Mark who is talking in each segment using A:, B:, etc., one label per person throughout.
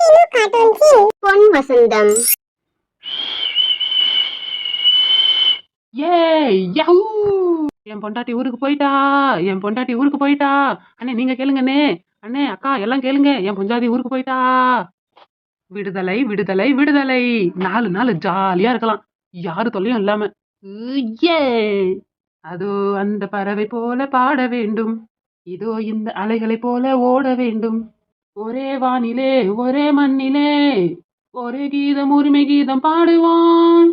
A: சினு கார்ட்டூன்ஸின் பொன் வசந்தம்
B: ஏய் யஹூ என் பொண்டாட்டி ஊருக்கு போயிட்டா என் பொண்டாட்டி ஊருக்கு போயிட்டா. அண்ணே நீங்க கேளுங்கண்ணே. அண்ணே அக்கா எல்லாம் கேளுங்க. என் பொஞ்சாதி ஊருக்கு போயிட்டா. விடுதலை விடுதலை விடுதலை. நாலு நாள் ஜாலியா இருக்கலாம். யாரு தொல்லையும் இல்லாம. ஏ அதோ அந்த பறவை போல பாட வேண்டும். இதோ இந்த அலைகளை போல ஓட வேண்டும். ஒரே வானிலே ஒரே மண்ணிலே ஒரே கீதம் உரிமை கீதம் பாடுவோம்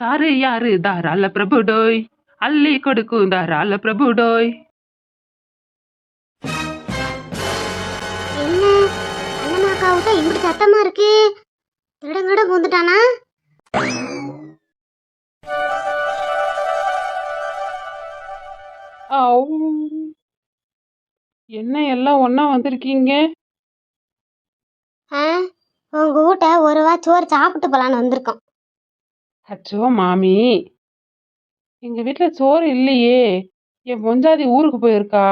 B: சாரு யாரு தாராள பிரபு டோய் அள்ளி கொடுக்கும் தாராள பிரபு டோய்
A: என்ன சத்தமா இருக்கு திருடங்கிட பூந்துட்டானா
B: என்ன எல்லாம் ஒண்ணா வந்திருக்கீங்க?
A: ஆ உங்க வீட்டை ஒரு வா சோறு சாப்பிட்டு போலான்னு வந்திருக்கோம்.
B: அச்சோ மாமி. எங்க வீட்ல சோறு இல்லையே. என் பொஞ்சாதி ஊருக்கு போயிருக்கா.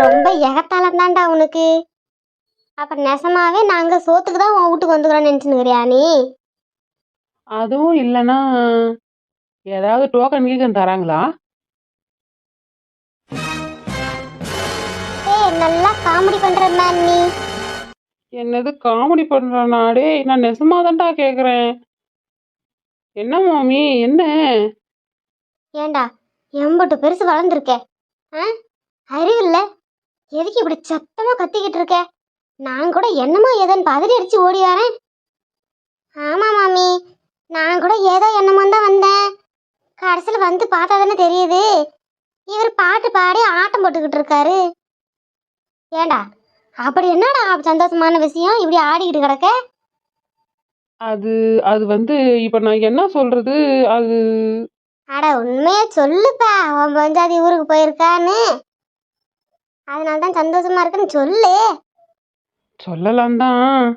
A: ரொம்ப எகத்தாலம் தான்டா உனக்கு. அப்ப நெசமாவே நாங்க சோத்துக்கு தான் உன் வீட்டுக்கு வந்துக்கிறோம் நினைச்சுனுக்கிறியா நீ?
B: அதுவும் இல்லைன்னா ஏதாவது டோக்கன் கீக்கன் தராங்களா?
A: ஏய் நல்லா காமெடி பண்ற நீ.
B: என்னது காமெடி பண்றானா? டேய் நான் நெசமாதான்டா கேக்குறேன். என்ன மாமி என்ன?
A: ஏண்டா எம்பட்டு பெருசு வளர்ந்துருக்க. ஆ? அறிவில்ல? எதுக்கு இப்படி சத்தமா கத்திக்கிட்டு இருக்க? நான் கூட என்னமோ ஏதோன்னு பதறி அடிச்சு ஓடி வரேன் ஆமா மாமி நான் கூட ஏதோ என்னமோ தான் வந்தேன். கடைசியில் வந்து பார்த்தா தானே தெரியுது? இவர் பாட்டு பாடி ஆட்டம் போட்டுக்கிட்டு இருக்காரு. ஏண்டா அப்படி என்னடா சந்தோஷமான விஷயம்? இப்படி ஆடிக்கிட்டு கிடக்க?
B: அது அது வந்து இப்ப நான் என்ன சொல்றது? அது
A: அட உண்மையா சொல்லுப்பா. உன் பஞ்சாதி ஊருக்கு போயிருக்கான்னு. அதனால தான் சந்தோஷமா இருக்குன்னு சொல்லு.
B: சொல்லலாம் தான்.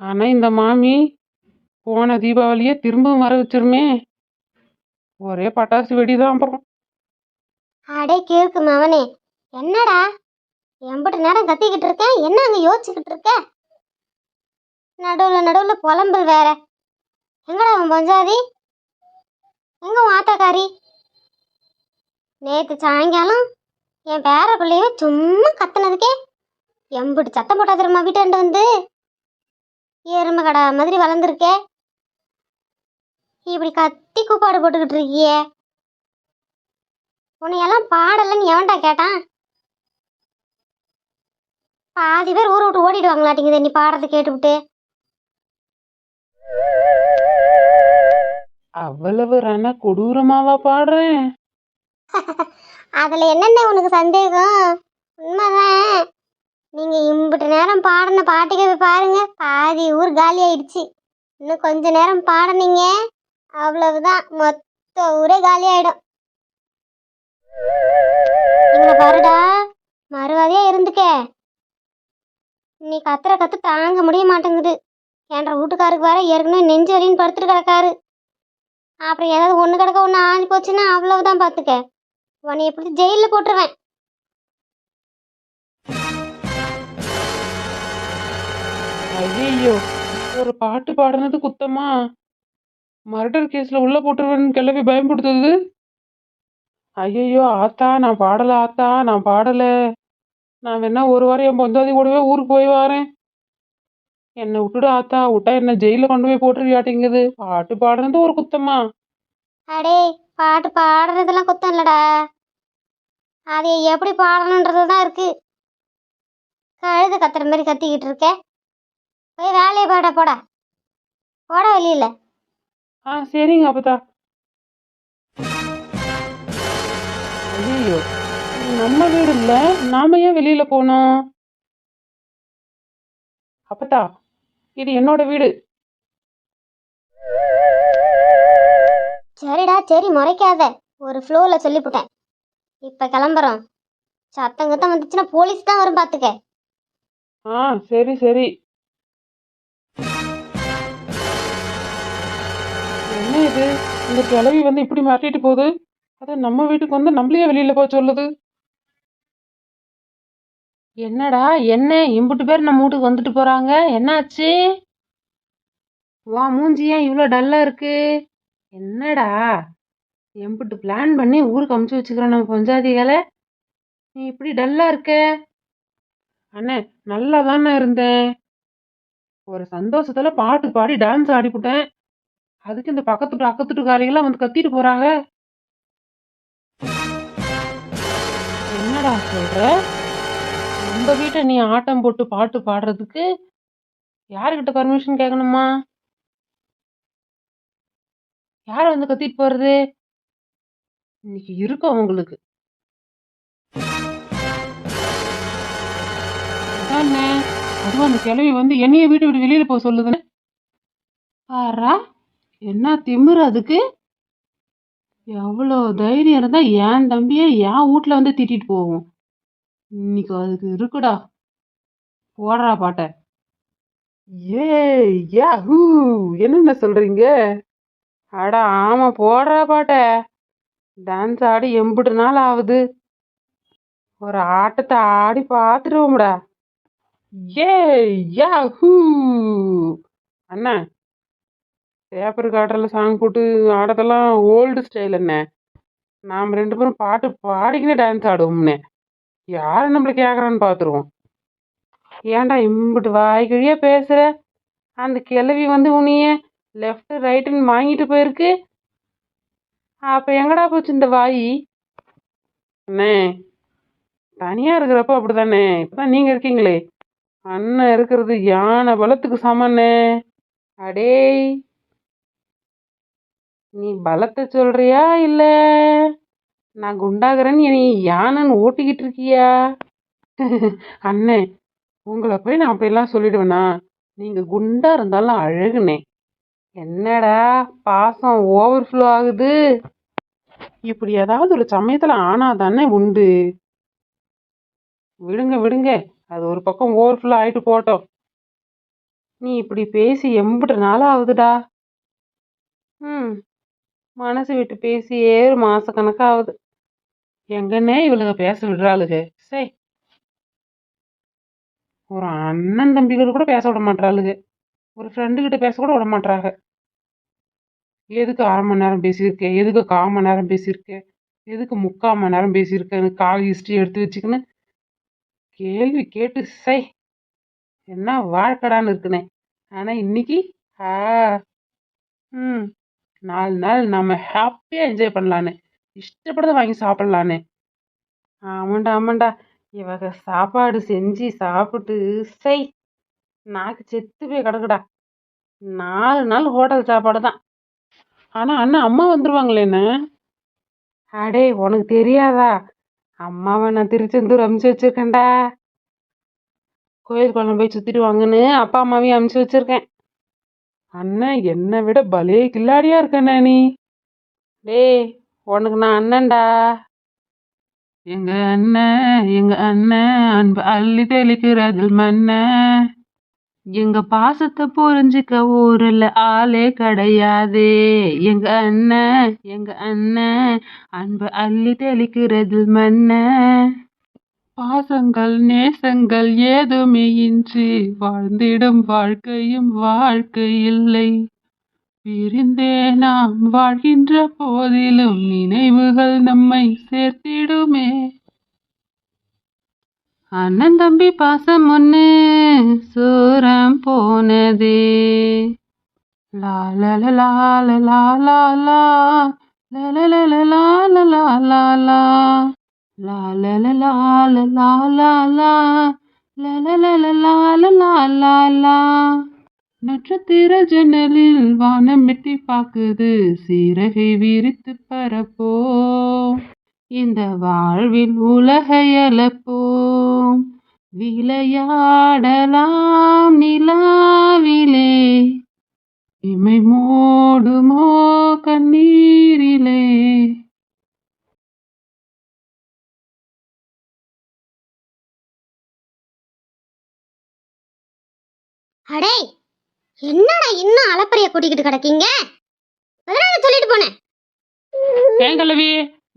B: ஆனா இந்த மாமி போன தீபாவளியே திரும்பவும் வர வச்சிருமே. ஒரே பட்டாசு வெடிதான் அப்புறம்.
A: அடே கேக்கு மவனே என்னடா? எம்பட்டு நேரம் கத்திக்கிட்டு இருக்கேன் என்ன அங்க யோசிச்சுக்கிட்டு இருக்க? நடுவுல நடுவுல புலம்பல் வேற. எங்கடா உன் பஞ்சாதி எங்க உன் ஆத்தாக்காரி? நேத்து சாயங்காலம் என் பேர பிள்ளைய சும்மா கத்துனதுக்கே எம்பிட்டு சத்தம் போட்டா திரும்ப வீட்டாண்டு வந்து? எருமை கடா மாதிரி வளர்ந்துருக்கே. இப்படி கத்தி கூப்பாடு போட்டுக்கிட்டு இருக்கியே? உன்னையெல்லாம் பாடலன்னு எவன்டா கேட்டான்? பாதி பேர் ஊரை விட்டு ஓடிடுவாங்களாட்டிங்குது நீ பாடுறத கேட்டுவிட்டு.
B: அவ்வளவு ரண கொடூரமாவா பாடுறேன்.
A: அதுல என்னென்ன உனக்கு சந்தேகம்? உண்மைதான். நீங்க இம்புட்டு நேரம் பாடின பாட்டுக்கே போய் பாருங்க. பாதி ஊர் காலி ஆயிடுச்சு. இன்னும் கொஞ்ச நேரம் பாடுனீங்க அவ்வளவுதான். மொத்த ஊரே காலி ஆயிடும் இங்க பாருடா மறுவாதையா இருந்துக்க நீ கத்துற கத்து தாங்க முடிய மாட்டேங்குது. என்ற வீட்டுக்காருக்கு வேற ஏற்கனவே நெஞ்சு வலின்னு படுத்துட்டு கிடக்காரு. அப்புறம் ஏதாவது ஒன்று கிடக்க ஒன்று ஆணி போச்சுன்னா அவ்வளவுதான் பார்த்துக்க உன்னை எப்படி ஜெயிலில் போட்டுருவேன்.
B: ஐயோ ஒரு பாட்டு பாடுனது குத்தமா? மர்டர் கேஸ்ல உள்ள போட்டுருவேன்னு கிளம்பி பயன்படுத்துது ஐயோ ஆத்தா நான் பாடல ஆத்தா நான் பாடல. நான் வேணா ஒரு வாரம் என் பொந்தாதி கூடவே ஊருக்கு போய் வாரேன். என்னை விட்டுடு ஆத்தா. விட்டா என்ன ஜெயில கொண்டு போய் போட்டுருவியாட்டிங்குது. பாட்டு பாடுறது ஒரு குத்தமா?
A: அடே பாட்டு பாடுறதெல்லாம் குத்தம் இல்லடா. அது எப்படி பாடணுன்றது தான் இருக்கு. கழுத கத்துற மாதிரி கத்திக்கிட்டு இருக்க. போய் வேலையை பாட போட. போட வெளியில
B: ஆ சரிங்க அப்பதா. ஐயோ நம்ம வீடு இல்ல. நாம ஏன் வெளியில போனோம்? அப்பதா இது என்னோட வீடு.
A: சரிடா சரி முறைக்காத. ஒரு ஃப்ளோவில் சொல்லிவிட்டேன் இப்போ கிளம்புறோம். சத்தம் கத்தம் வந்துச்சுன்னா போலீஸ் தான் வரும் பார்த்துக்க
B: ஆ சரி சரி. இது இந்த கிளவி வந்து இப்படி மாட்டிட்டு போகுது. அதான் நம்ம வீட்டுக்கு வந்து நம்மளையே வெளியில போக சொல்லுது.
C: என்னடா என்ன? இம்புட்டு பேர் நம்ம வீட்டுக்கு வந்துட்டு போறாங்க. என்னாச்சு? வா மூஞ்சி ஏன் இவ்வளோ டல்லாக இருக்கு? என்னடா? எம்புட்டு பிளான் பண்ணி ஊருக்கு அமுச்சு வச்சுக்கிறோம் நம்ம பஞ்சாதிகளை. நீ இப்படி டல்லாக இருக்க?
B: அண்ணே நல்லா தானே இருந்தேன். ஒரு சந்தோஷத்தில் பாட்டு பாடி டான்ஸ் ஆடிப்புட்டேன். அதுக்கு இந்த பக்கத்து அக்கத்துட்டு காரியெல்லாம் வந்து கத்திட்டு போறாங்க.
C: என்னடா சொல்ற? நம்ம வீட்டை நீ ஆட்டம் போட்டு பாட்டு பாடுறதுக்கு யாருக்கிட்ட பர்மிஷன் கேட்கணுமா? யார் வந்து கத்திட்டு போறது? இன்னைக்கு இருக்கும் உங்களுக்கு.
B: அதுவும் அந்த கிழவி வந்து என்னைய வீட்டை விட்டு வெளியில போக சொல்லுதுன்னு.
C: பாரா. என்ன திமிரு அதுக்கு? எவ்வளோ தைரியம் இருந்தால் என் தம்பியை என் வீட்ல வந்து திட்டிட்டு போவோம். இன்னைக்கு அதுக்கு இருக்குடா. போடுறா பாட்ட.
B: ஏ யாஹூ என்னென்ன சொல்கிறீங்க
C: அட ஆமாம் போடுறா பாட்ட. டான்ஸ் ஆடி எம்பிட்டு நாள் ஆகுது ஒரு ஆட்டத்தை ஆடி பார்த்துருவோம்டா
B: ஏ யாஹூ. அண்ணா பேப்பர் காட்டில் சாங் போட்டு ஆடுறதெல்லாம் ஓல்டு ஸ்டைல் என்ன நாம் ரெண்டு பேரும் பாட்டு பாடிக்கினே டான்ஸ் ஆடுவோம்னே. யார் நம்மளை கேட்குறான்னு பார்த்துருவோம்
C: ஏன்டா இம்புட்டு வாய்க்கிழியா பேசுகிற அந்த கிழவி வந்து உனிய லெஃப்ட் ரைட்டுன்னு வாங்கிட்டு போயிருக்கு. அப்போ எங்கடா போச்சு இந்த வாய்?
B: அண்ணே தனியாக இருக்கிறப்ப அப்படிதானே? இப்பதான் நீங்கள் இருக்கீங்களே. அண்ணன் இருக்கிறது யானை பலத்துக்கு சமண்ணே
C: அடேய். நீ பலத்தை சொல்றியா இல்ல? நான் குண்டாகிறேன்னு நீ யானைன்னு ஓட்டிக்கிட்டு இருக்கியா?
B: அண்ணே உங்களை போய் நான் அப்படிலாம் சொல்லிடுவேனா? நீங்கள் குண்டா இருந்தாலும் அழகுனே
C: என்னடா பாசம் ஓவர்ஃப்ளோ ஆகுது?
B: இப்படி ஏதாவது ஒரு சமயத்தில் ஆனாதானே உண்டு? விடுங்க விடுங்க. அது ஒரு பக்கம் ஓவர்ஃபுல் ஆயிட்டு போட்டோம்.
C: நீ இப்படி பேசி எம்பிட்டு நாள் ஆகுதுடா. ம். மனசு விட்டு பேசியே ஒரு மாதக்கணக்காக ஆகுது
B: எங்கன்னே இவளுங்க பேச விடுறாளுக சே. ஒரு அண்ணன் தம்பிகள் கூட பேச விட மாட்டாளுங்க ஒரு ஃப்ரெண்டு கிட்ட பேச கூட விட மாட்டாங்க எதுக்கு அரை மணி நேரம் பேசியிருக்கேன் எதுக்கு கால் மணி நேரம் பேசியிருக்கேன் எதுக்கு முக்கால் மணி நேரம் பேசியிருக்கேன்னு கால் ஹிஸ்ட்ரி எடுத்து வச்சுக்கின்னு கேள்வி கேட்டு சை. என்ன வாழ்க்கடான்னு இருக்குனே. ஆனால் இன்னைக்கு ஆ. ம். நாலு நாள் நம்ம ஹாப்பியாக என்ஜாய் பண்ணலான்னு. இஷ்டப்பட்டதை வாங்கி சாப்பிட்லான்னு.
C: ஆமாண்டா ஆமாண்டா. இவக சாப்பாடு செஞ்சு சாப்பிட்டு சை நாக்கு செத்து போய் கிடக்குடா. நாலு நாள் ஹோட்டல் சாப்பாடு தான்.
B: ஆனால் அண்ணா அம்மா வந்துருவாங்களேண்ணே
C: அடே உனக்கு தெரியாதா? அம்மாவை நான் திருச்செந்தூர் அமுச்சு வச்சிருக்கேன்டா. கோயில் குளம் போய் சுற்றிட்டு வாங்கன்னு அப்பா அம்மாவையும் அமுச்சு வச்சிருக்கேன்.
B: அண்ணன் என்னை விட பலே கில்லாடியா இருக்கண்ணே நீ?
C: டேய் உனக்கு நான் அண்ணன்டா.
B: எங்க அண்ணன் எங்க அண்ணன் அன்பு அள்ளி தெளிக்கிறதில் மண்ண.
C: எங்க பாசத்தை புரிஞ்சுக்க ஊர்ல ஆளே கிடையாது. எங்க அண்ணன் எங்க அண்ணன் அன்பு அள்ளி தெளிக்கிறது மண்ண.
B: பாசங்கள் நேசங்கள் ஏதுமே இன்றி வாழ்ந்திடும் வாழ்க்கையும் வாழ்க்கை இல்லை பிரிந்தே நாம் வாழ்கின்ற போதிலும் நினைவுகள் நம்மை சேர்த்திடுமே
C: அண்ணன் தம்பி பாசம் ஒண்ணு சூரம் போனதே லா லா லா லா லா
B: நட்சத்திர ஜன்னலில் வானம் எட்டி பாக்குது சீரகை விரித்து பரப்போ
C: இந்த வாழ்வில் உலகையலப்போம் விளையாடலாம் நிலாவிலே
B: இமை மூடுமோ கண்ணீரிலே
A: அடே என்னடா இன்னும் அலப்பறைய கூட்டிக்கிட்டு கிடக்கீங்க? அதனால சொல்லிட்டு போனேன்
B: ஏன் கலவி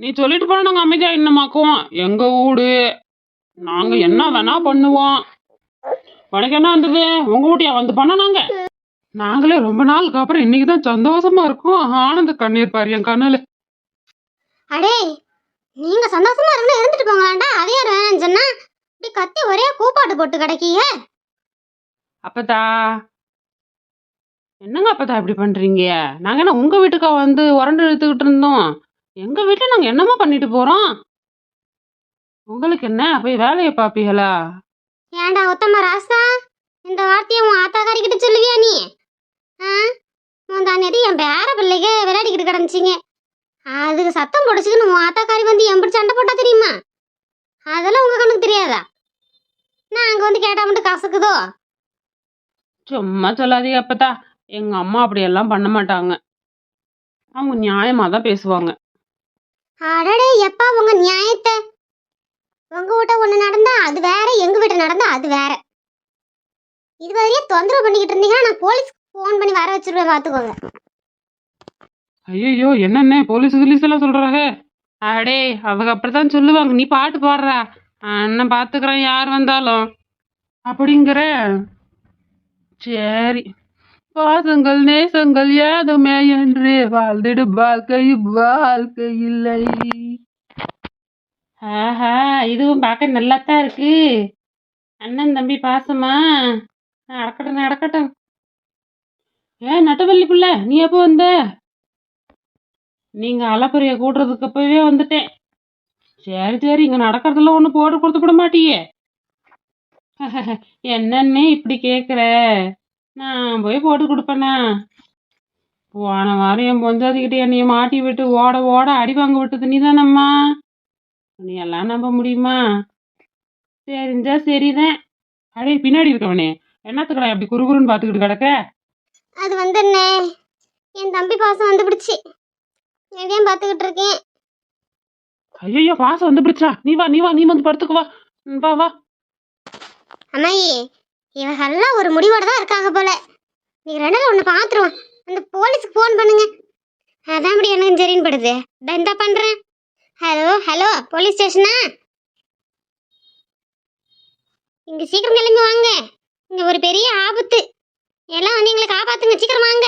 B: நீ சொல்லிட்டு போனா நாங்க அமைதியா இன்னமாக்குவோம் எங்க வீடு நாங்க என்ன வேணா பண்ணுவோம். உனக்கு என்ன வந்தது? உங்க வீட்டியா வந்து பண்ண நாங்க? நாங்களே ரொம்ப நாளுக்கு அப்புறம் இன்னைக்கு தான் சந்தோஷமா இருக்கோம். ஆனந்த கண்ணீர் பாரு என் கண்ணுல.
A: அடே நீங்க சந்தோஷமா இருந்தா இருந்துட்டு போங்களாண்டா? அதே யார் வேணும்னு சொன்னா இப்படி கத்தி ஒரே கூப்பாட்டு போட்டு கிடைக்கீங்க.
B: அப்பதா? என்னங்க அப்பதா இப்படி பண்றீங்க? நாங்க என்ன உங்க வீட்டுக்கா வந்து உரண்டு இழுத்துக்கிட்டு இருந்தோம். எங்க வீட்டுல நாங்க என்னமா பண்ணிட்டு போறோம். உங்களுக்கு என்ன? போய் வேலையை பாப்பீங்களா
A: ஏன்டா உத்தம ராசா? இந்த வார்த்தையை உன் ஆத்தாக்காரி கிட்ட சொல்லுவியா நீ? ஆ? உன் என் பேர பிள்ளைக விளையாடிக்கிட்டு கிடந்துச்சிங்க. அதுக்கு சத்தம் பிடிச்சிக்கின்னு உன் ஆத்தாக்காரி வந்து எம்பிடி சண்டை போட்டா தெரியுமா? அதெல்லாம் உங்க கண்ணுக்கு தெரியாதா? நான் அங்க வந்து கேட்டா மட்டும் கசக்குதோ?
B: சும்மா சொல்லாதீங்க அப்பதா எங்க அம்மா அப்படியெல்லாம் பண்ண மாட்டாங்க. அவங்க நியாயமா தான் பேசுவாங்க.
A: அடடே எப்பா உங்க நியாயத்தை? உங்க வீட்டை ஒண்ணு நடந்தா அது வேற எங்க வீட்டு நடந்தா அது வேற. இது வரையே தொந்தரவு பண்ணிக்கிட்டு இருந்தீங்கன்னா நான் போலீஸ்க்கு ஃபோன் பண்ணி வர வச்சிருவேன் பாத்துக்கோங்க.
B: ஐயோ என்னென்ன போலீஸ் கிலீஸ் எல்லாம் சொல்றாங்க? அடே அவங்க அப்படித்தான் சொல்லுவாங்க. நீ பாட்டு பாடுறா. அண்ணன் பாத்துக்கிறேன் யார் வந்தாலும். அப்படிங்கிற சரி. பாசங்கள் நேசங்கள் ஏதுமே என்று வாழ்ந்திடு வாழ்க்கை வாழ்க்கை இல்லை. ஆஹா இதுவும் பார்க்க நல்லாத்தான் இருக்கு. அண்ணன் தம்பி பாசமா? நடக்கட்டும் நடக்கட்டும். ஏன் நட்டவள்ளி பிள்ள நீ எப்போ வந்த? நீங்க அலப்பறைய கூட்டுறதுக்கு அப்பவே வந்துட்டேன். சரி சரி இங்க நடக்கிறதெல்லாம் ஒண்ணு போட்டு கொடுத்து விட மாட்டியே. என்னன்னே இப்படி கேக்குற? நான் போய் போட்டு கொடுப்பேனா போன வாரம் என் பொஞ்சாதிக்கிட்ட என்னைய மாட்டி விட்டு ஓட ஓட அடி வாங்க விட்டது நீதானம்மா? நீ எல்லாம் நம்ப முடியுமா? தெரிஞ்சா சரிதான். அடே பின்னாடி இருக்கவனே என்னத்துக்கடா அப்படி குறுகுறுன்னு பாத்துக்கிட்டு கிடக்க?
A: அது வந்து என்ன என் தம்பி பாசம் வந்து பிடிச்சி எதையும் பார்த்துக்கிட்டு இருக்கேன்.
B: ஐயோ பாசம் வந்து பிடிச்சா நீ வா நீ வா நீ வந்து படுத்துக்கு வா வா.
A: அம்மாயி இவங்கெல்லாம் ஒரு முடிவோட தான் இருக்காங்க போல. நீ ரெண்டு ஒன்று பார்த்துருவோம். அந்த போலீஸுக்கு ஃபோன் பண்ணுங்க. அதான் அப்படி எனக்கு சரின்னு படுது. பெந்தா பண்ணுறேன் ஹலோ ஹலோ போலீஸ் ஸ்டேஷனா? இங்கே சீக்கிரம் கிளம்பி வாங்க. இங்கே ஒரு பெரிய ஆபத்து. எல்லாம் வந்து எங்களை காப்பாற்றுங்க சீக்கிரம் வாங்க.